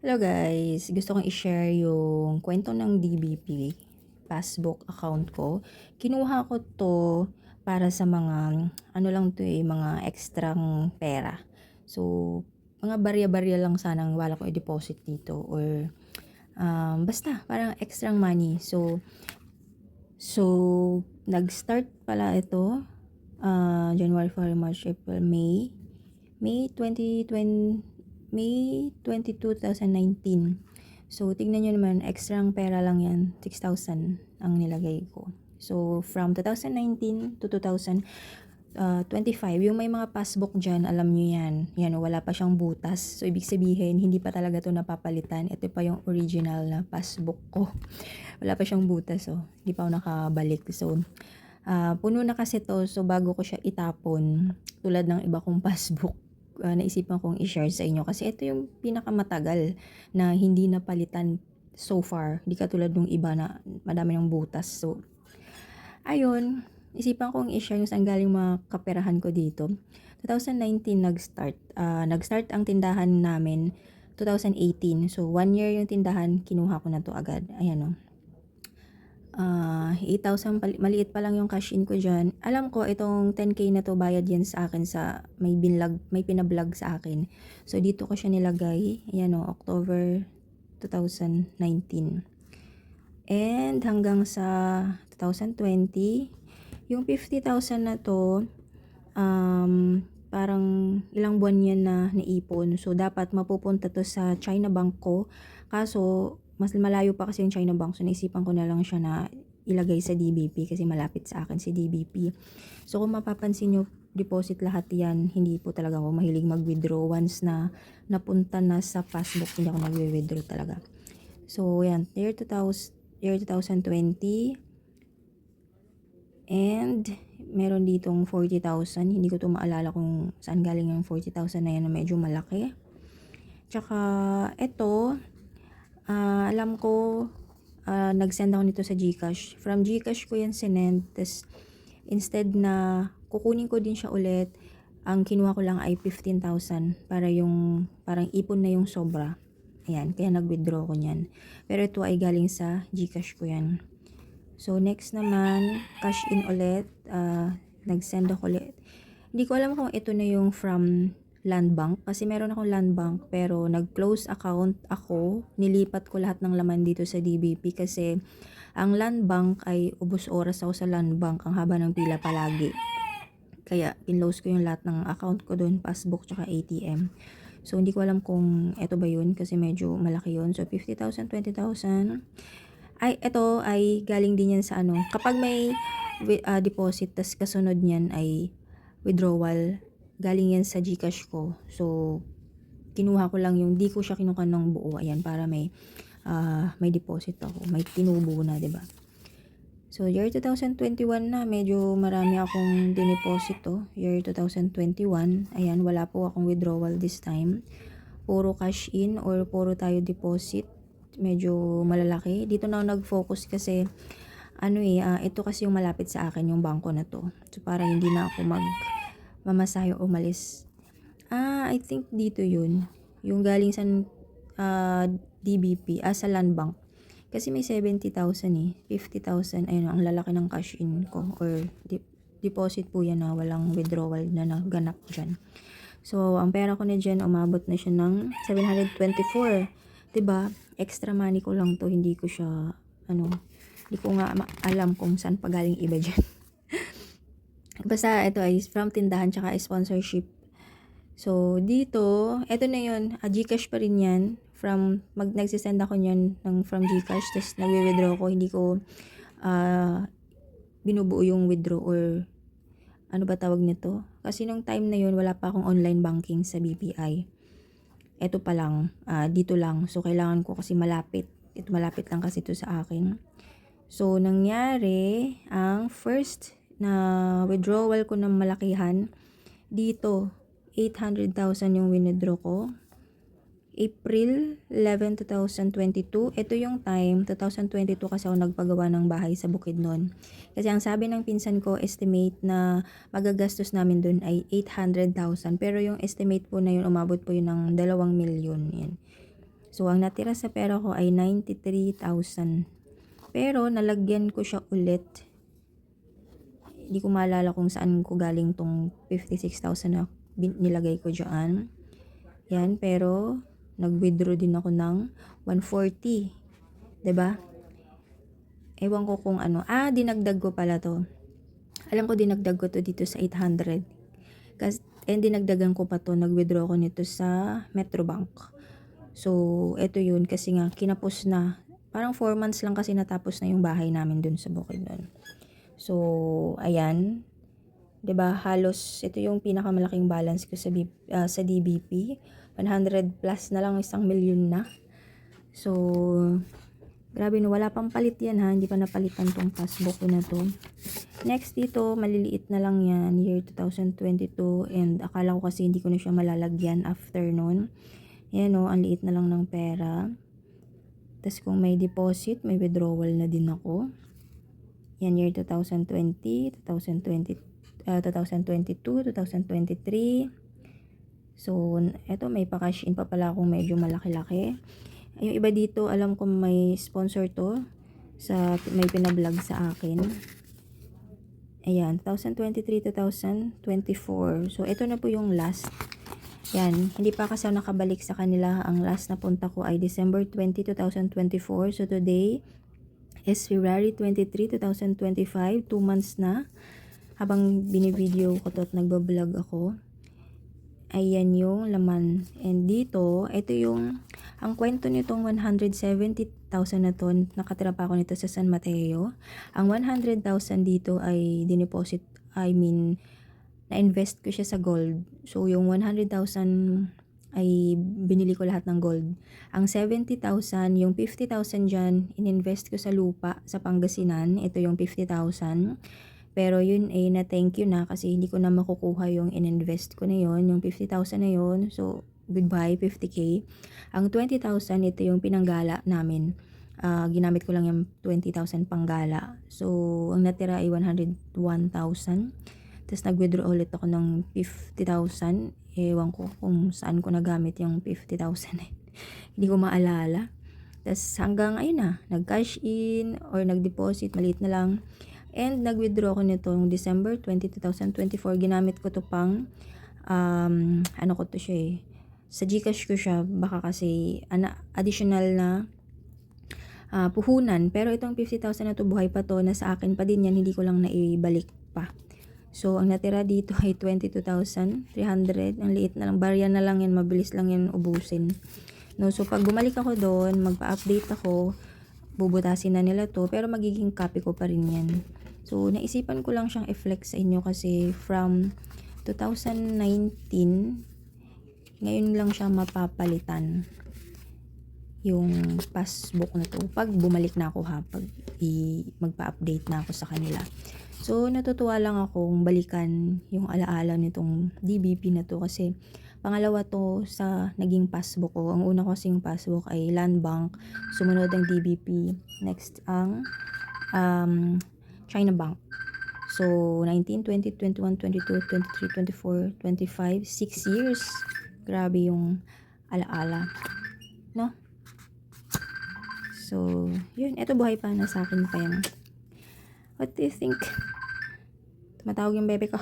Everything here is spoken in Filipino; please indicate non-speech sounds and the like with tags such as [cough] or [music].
Hello guys, gusto kong i-share yung kwento ng DBP passbook account ko. Kinuha ko to para sa mga, ano lang to eh, mga ekstrang pera. So, mga barya-barya lang sanang wala ko i-deposit dito or um, basta parang extra money. So, so nag-start pala ito uh, January, February, March, April, May. May 2020 May 22, 2019. So, tignan nyo naman, extrang pera lang yan. 6,000 ang nilagay ko. So, from 2019 to 2025, yung may mga passbook dyan, alam nyo yan. Yan, wala pa siyang butas. So, ibig sabihin, hindi pa talaga to napapalitan. Ito pa yung original na passbook ko. wala pa siyang butas, oh. Hindi pa ako nakabalik. So, uh, puno na kasi to. So, bago ko siya itapon, tulad ng iba kong [laughs] passbook, uh, naisipan kong i-share sa inyo kasi ito yung pinakamatagal na hindi napalitan so far. Di katulad nung iba na madami ng butas. So, ayun, isipan kong i-share yung saan galing mga kaperahan ko dito. 2019 nag-start. Uh, nag-start ang tindahan namin 2018. So, one year yung tindahan, kinuha ko na to agad. Ayan o. Oh uh, 8,000 maliit pa lang yung cash in ko dyan. Alam ko itong 10k na to bayad yan sa akin sa may binlog, may pinablog sa akin. So dito ko siya nilagay. Ayan o, October 2019. And hanggang sa 2020, yung 50,000 na to, um, parang ilang buwan yan na naipon. So, dapat mapupunta to sa China Bank ko. Kaso, mas malayo pa kasi yung China Bank. So, naisipan ko na lang siya na ilagay sa DBP kasi malapit sa akin si DBP. So, kung mapapansin nyo, deposit lahat yan. Hindi po talaga ako mahilig mag-withdraw. Once na napunta na sa passbook, hindi ako nag-withdraw talaga. So, yan. Year 2000, year 2020. And, meron ditong 40,000. Hindi ko to maalala kung saan galing yung 40,000 na yan na medyo malaki. Tsaka, ito, uh, alam ko, uh, nag-send ako nito sa Gcash. From Gcash ko yan sinend. Tapos, instead na kukunin ko din siya ulit, ang kinuha ko lang ay 15,000 para yung, parang ipon na yung sobra. Ayan, kaya nag-withdraw ko niyan. Pero ito ay galing sa Gcash ko yan. So, next naman, cash in ulit. Uh, nag-send ako ulit. Hindi ko alam kung ito na yung from land bank kasi meron akong land bank pero nag-close account ako. Nilipat ko lahat ng laman dito sa DBP kasi ang land bank ay ubos oras ako sa land bank ang haba ng pila palagi. Kaya kinlose ko yung lahat ng account ko doon, passbook tsaka ATM. So hindi ko alam kung ito ba yun kasi medyo malaki yun. So 50,000, 20,000. Ay, ito ay galing din yan sa ano. Kapag may uh, deposit, tas kasunod niyan ay withdrawal, galing yan sa Gcash ko. So, kinuha ko lang yung, di ko siya kinuha ng buo. Ayan, para may, uh, may deposit ako. May tinubo na, ba diba? So, year 2021 na, medyo marami akong dineposit to. Year 2021, ayan, wala po akong withdrawal this time. Puro cash in or puro tayo deposit. Medyo malalaki. Dito na ako nag-focus kasi, ano eh, uh, ito kasi yung malapit sa akin, yung bangko na to. So, para hindi na ako mag mamasahe o umalis. Ah, I think dito yun. Yung galing sa uh, DBP, ah, sa land bank. Kasi may 70,000 eh. 50,000, ayun, ang lalaki ng cash in ko. Or de- deposit po yan na walang withdrawal na naganap dyan. So, ang pera ko na dyan, umabot na siya ng 724. ba diba? Extra money ko lang to. Hindi ko siya, ano, hindi ko nga alam kung saan pagaling iba dyan. [laughs] Basta ito ay from tindahan tsaka sponsorship. So, dito, ito na yun. Uh, Gcash pa rin yan. From, mag, nagsisend ako nyan ng from Gcash. Tapos, nagwi-withdraw ko. Hindi ko uh, binubuo yung withdraw or ano ba tawag nito? Kasi nung time na yun, wala pa akong online banking sa BPI. Ito pa lang. Uh, dito lang. So, kailangan ko kasi malapit. Ito malapit lang kasi ito sa akin. So, nangyari, ang first na withdrawal ko ng malakihan, dito, 800,000 yung withdraw ko. April 11, 2022. Ito yung time, 2022 kasi ako nagpagawa ng bahay sa bukid noon. Kasi ang sabi ng pinsan ko, estimate na magagastos namin doon ay 800,000. Pero yung estimate po na yun, umabot po yun ng 2 milyon. Yan. So, ang natira sa pera ko ay 93,000. Pero, nalagyan ko siya ulit. Hindi ko maalala kung saan ko galing tong 56,000 na nilagay ko dyan. Yan, pero, nag-withdraw din ako ng 140. 'Di ba? Ewan ko kung ano. Ah, dinagdag ko pala to. Alam ko dinagdag ko to dito sa 800. Kasi, and dinagdagan ko pa to, nag-withdraw ko nito sa Metrobank. So, eto yun, kasi nga, kinapos na. Parang 4 months lang kasi natapos na yung bahay namin dun sa Bukidnon. So, ayan. 'Di ba halos, ito yung pinakamalaking balance ko sa, B, ah, sa DBP. 100 plus na lang, isang milyon na. So, grabe no, wala pang palit yan ha, hindi pa napalitan tong passbook ko na to. Next dito, maliliit na lang yan, year 2022, and akala ko kasi hindi ko na siya malalagyan after nun. Yan o, ang liit na lang ng pera. Tapos kung may deposit, may withdrawal na din ako. Yan, year 2020, 2020, ah, 2022, 2023. So, eto may pa-cash in pa pala akong medyo malaki-laki. Yung iba dito, alam ko may sponsor to sa may pinablog sa akin. Ayan, 2023 2024. So, ito na po yung last. Yan, hindi pa kasi ako nakabalik sa kanila. Ang last na punta ko ay December 20, 2024. So, today is February 23, 2025. 2 months na. Habang binivideo ko to at nagbablog ako. Ayan yung laman. And dito, ito yung, ang kwento nitong 170,000 na to, nakatira pa ako nito sa San Mateo. Ang 100,000 dito ay dineposit, I mean, na-invest ko siya sa gold. So, yung 100,000 ay binili ko lahat ng gold. Ang 70,000, yung 50,000 dyan, ininvest ko sa lupa sa Pangasinan. Ito yung 50,000. Pero yun ay na thank you na kasi hindi ko na makukuha yung ininvest ko na yon yung 50,000 na yon So, goodbye, 50k. Ang 20,000, ito yung pinanggala namin. Ah, ginamit ko lang yung 20,000 panggala. So, ang natira ay 101,000. Tapos nag-withdraw ulit ako ng 50,000. Ewan ko kung saan ko nagamit yung 50,000 eh. [laughs] Hindi ko maalala. Tapos hanggang ayun na, nag-cash in or nag-deposit, maliit na lang. And nag-withdraw ko nito yung December 20, 2024. Ginamit ko to pang, um, ano ko to siya eh. Sa Gcash ko siya, baka kasi ana, additional na ah, puhunan. Pero itong 50,000 na to, buhay pa to, nasa akin pa din yan, hindi ko lang naibalik pa. So, ang natira dito ay 22,300. Ang liit na lang, barya na lang yan, mabilis lang yan ubusin. No, so, pag bumalik ako doon, magpa-update ako, bubutasin na nila to, pero magiging copy ko pa rin yan. So, naisipan ko lang siyang i-flex sa inyo kasi from 2019, ngayon lang siya mapapalitan yung passbook na to. Pag bumalik na ako ha, pag magpa-update na ako sa kanila. So, natutuwa lang akong balikan yung alaala nitong DBP na to kasi pangalawa to sa naging passbook ko. Ang una kasing passbook ay Land Bank, sumunod ang DBP, next ang um, China Bank. So, 19, 20, 21, 22, 23, 24, 25, 6 years. Grabe yung alaala. No? So, yun. Ito buhay pa na sa akin pa yan. What do you think? Tumatawag yung bebe ko.